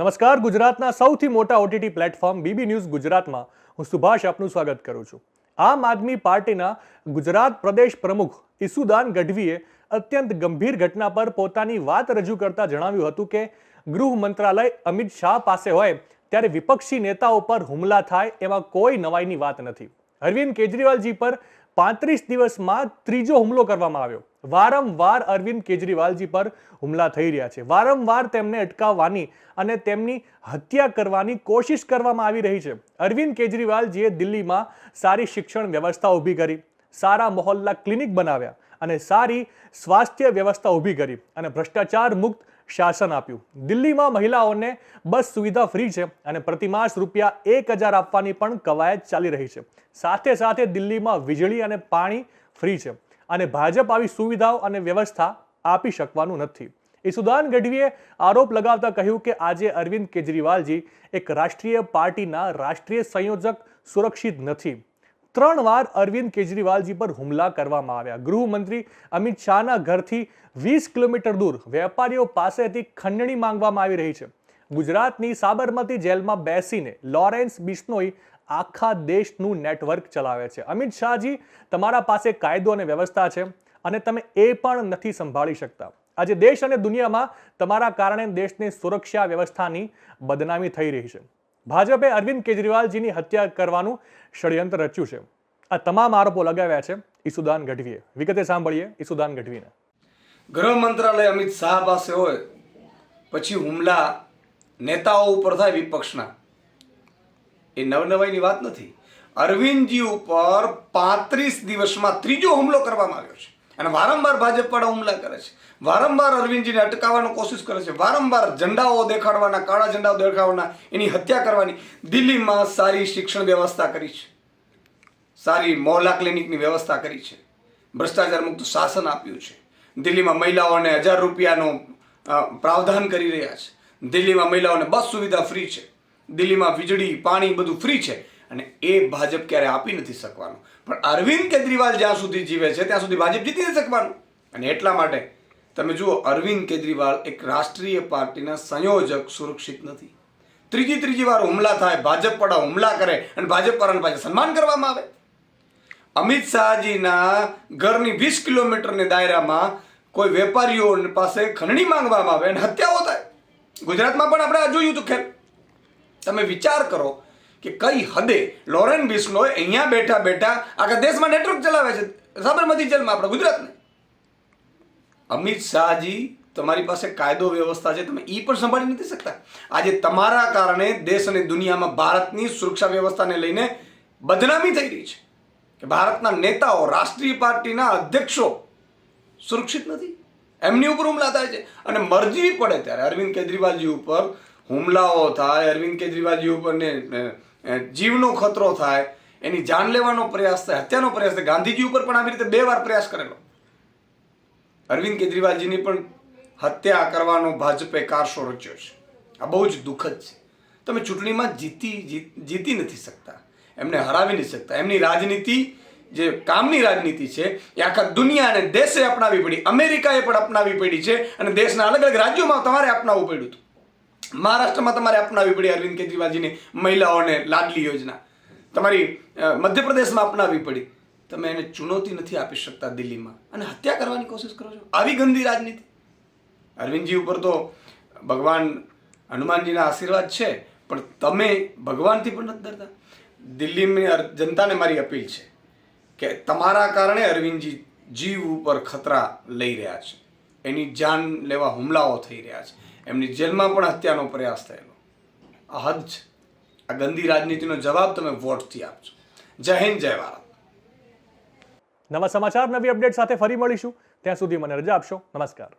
નમસ્કાર, ગુજરાતના સૌથી મોટા ઓટીટી પ્લેટફોર્મ બીબી ન્યૂઝ ગુજરાતમાં હું સુભાષ આપનું સ્વાગત કરું છું. આમ આદમી પાર્ટીના ગુજરાત પ્રદેશ પ્રમુખ ઈસુદાન ગઢવીએ અત્યંત ગંભીર ઘટના પર પોતાની વાત રજૂ કરતા જણાવ્યું હતું કે ગૃહ મંત્રાલય અમિત શાહ પાસે હોય ત્યારે વિપક્ષી નેતાઓ પર હુમલા થાય એમાં કોઈ નવાઈની વાત નથી. અરવિંદ કેજરીવાલજી પર પાંત્રીસ દિવસમાં ત્રીજો હુમલો કરવામાં આવ્યો. વારંવાર અરવિંદ કેજરીવાલજી પર હુમલા થઈ રહ્યા છે. વારંવાર તેમને અટકાવવાની અને તેમની હત્યા કરવાની કોશિશ કરવામાં આવી રહી છે. અરવિંદ કેજરીવાલજીએ દિલ્હીમાં સારી શિક્ષણ વ્યવસ્થા ઊભી કરી, સારા મોહલ્લા ક્લિનિક બનાવ્યા અને સારી સ્વાસ્થ્ય વ્યવસ્થા ઊભી કરી અને ભ્રષ્ટાચાર મુક્ત શાસન આપ્યું. દિલ્હીમાં મહિલાઓને બસ સુવિધા ફ્રી છે અને પ્રતિમાસ રૂપિયા એક હજાર આપવાની પણ કવાયત ચાલી રહી છે. સાથે સાથે દિલ્હીમાં વીજળી અને પાણી ફ્રી છે. અને ભાજપ આવી સુવિધાઓ અને વ્યવસ્થા આપી શકવાનું નથી. ઈસુદાન ગઢવીએ આરોપ લગાવતા કહ્યું કે આજે અરવિંદ કેજરીવાલજી એક રાષ્ટ્રીય પાર્ટીના રાષ્ટ્રીય સંયોજક સુરક્ષિત નથી. ત્રણ વાર અરવિંદ કેજરીવાલજી પર હુમલા કરવામાં આવ્યા. ગૃહમંત્રી અમિત શાહના ઘરથી વીસ કિલોમીટર દૂર વેપારીઓ પાસેથી ખંડણી માંગવામાં આવી રહી છે. ગુજરાતની સાબરમતી જેલમાં બેસીને લોરેન્સ બિશ્નોઈ આખા દેશનું નેટવર્ક ચલાવે છે. અમિત શાહજી, તમારા પાસે કાયદો અને વ્યવસ્થા છે અને તમે એ પણ નથી સંભાળી શકતા. આજે દેશ અને દુનિયામાં તમારા કારણે દેશની સુરક્ષા વ્યવસ્થાની બદનામી થઈ રહી છે. ભાજપે અરવિંદ કેજરીવાલજીની હત્યા કરવાનું ષડયંત્ર રચ્યું છે. આ તમામ આરોપો લગાવ્યા છે ઈસુદાન ગઢવીએ. વિગતે સાંભળીએ ઈસુદાન ગઢવીને. ગૃહ મંત્રાલય અમિત શાહ પાસે હોય, પછી હુમલા નેતાઓ ઉપર થાય વિપક્ષના. એ નવનવાઈની વાત નથી. અરવિંદજી ઉપર પાંત્રીસ દિવસમાં ત્રીજો હુમલો કરવામાં આવ્યો છે. અને વારંવાર ભાજપ વાળા હુમલા કરે છે. વારંવાર અરવિંદજીને અટકાવવાનો કોશિશ કરે છે. વારંવાર ઝંડાઓ દેખાડવાના, કાળા ઝંડાઓ દેખાડવાના, એની હત્યા કરવાની. દિલ્હીમાં સારી શિક્ષણ વ્યવસ્થા કરી છે. સારી મોહલા ક્લિનિકની વ્યવસ્થા કરી છે. ભ્રષ્ટાચાર મુક્ત શાસન આપ્યું છે. દિલ્હીમાં મહિલાઓને હજાર રૂપિયાનો પ્રાવધાન કરી રહ્યા છે. દિલ્હીમાં મહિલાઓને બસ સુવિધા ફ્રી છે. દિલ્હીમાં વીજળી, પાણી બધું ફ્રી છે અને એ ભાજપ ક્યારે આપી નથી શકવાનું. પણ અરવિંદ કેજરીવાલ જ્યાં સુધી જીવે છે, ત્યાં સુધી ભાજપ જીતી નથી શકવાનું. અને એટલા માટે તમે જુઓ, અરવિંદ કેજરીવાલ એક રાષ્ટ્રીય પાર્ટીના સંયોજક સુરક્ષિત નથી. ત્રીજી ત્રીજી વાર હુમલા થાય, ભાજપ વાળા હુમલા કરે અને ભાજપ પર સન્માન કરવામાં આવે. અમિત શાહજીના ઘરની વીસ કિલોમીટરની દાયરામાં કોઈ વેપારીઓ પાસે ખંડણી માંગવામાં આવે અને હત્યાઓ થાય. ગુજરાતમાં પણ આપણે આ જોયું હતું ખેર તમે વિચાર કરો કે કઈ હદે લોરેન બિસ્નોય અહીંયા બેઠા બેઠા આખા દેશમાં નેટવર્ક ચલાવે છે. સાબરમતી જેલમાં આપણે ગુજરાતને. અમિત શાહજી તમારી પાસે કાયદો વ્યવસ્થા છે, તમે એ પણ સંભાળી નથી શકતા. આજે તમારા કારણે દેશ અને દુનિયામાં ભારતની સુરક્ષા વ્યવસ્થાને લઈને બદનામી થઈ રહી છે કે ભારતના નેતાઓ, રાષ્ટ્રીય પાર્ટીના અધ્યક્ષો સુરક્ષિત નથી. એમની ઉપર હુમલા થાય છે. અને મરજી પડે ત્યારે અરવિંદ કેજરીવાલજી ઉપર હુમલાઓ થાય અરવિંદ કેજરીવાલજી ઉપર ને અ, અ, જીવનો ખતરો થાય એની જાન લેવાનો પ્રયાસ થાય હત્યાનો પ્રયાસ થાય. ગાંધીજી ઉપર પણ આવી રીતે બે વાર પ્રયાસ કરેલો. અરવિંદ કેજરીવાલજીની પણ હત્યા કરવાનો ભાજપે કારસો રચ્યો છે. આ બહુ જ દુઃખદ છે. તમે ચૂંટણીમાં જીત- જીતી નથી શકતા. એમને હરાવી નથી શકતા. એમની રાજનીતિ જે કામની રાજનીતિ છે એ આખા દુનિયા અને દેશે અપનાવી પડી. અમેરિકાએ પણ અપનાવી પડી છે અને દેશના અલગ અલગ રાજ્યોમાં તમારે અપનાવવું પડ્યું હતું. મહારાષ્ટ્રમાં તમારે અપનાવી પડી અરવિંદ કેજરીવાલજીની મહિલાઓને લાડલી યોજના. તમારી મધ્યપ્રદેશમાં અપનાવી પડી. તમે એને ચુનૌતી નથી આપી શકતા દિલ્હીમાં. અને હત્યા કરવાની કોશિશ કરો છો? આવી ગંદી રાજનીતિ. અરવિંદજી ઉપર તો ભગવાન હનુમાનજીના આશીર્વાદ છે, પણ તમે ભગવાનથી પણ નથી ડરતા. દિલ્હીની જનતાને મારી અપીલ છે કે તમારા કારણે અરવિંદજી જીવ ઉપર ખતરા લઈ રહ્યા છે. એની જાન લેવા હુમલાઓ થઈ રહ્યા છે. એમની જેલમાં પણ હત્યાનો પ્રયાસ થયેલો. આ હદ છે. આ ગંદી રાજનીતિનો જવાબ તમે વોટથી આપજો. જય હિન્દ, જય ભારત. નવા સમાચાર, નવી અપડેટ સાથે ફરી મળીશું. ત્યાં સુધી મને રજા આપશો. નમસ્કાર.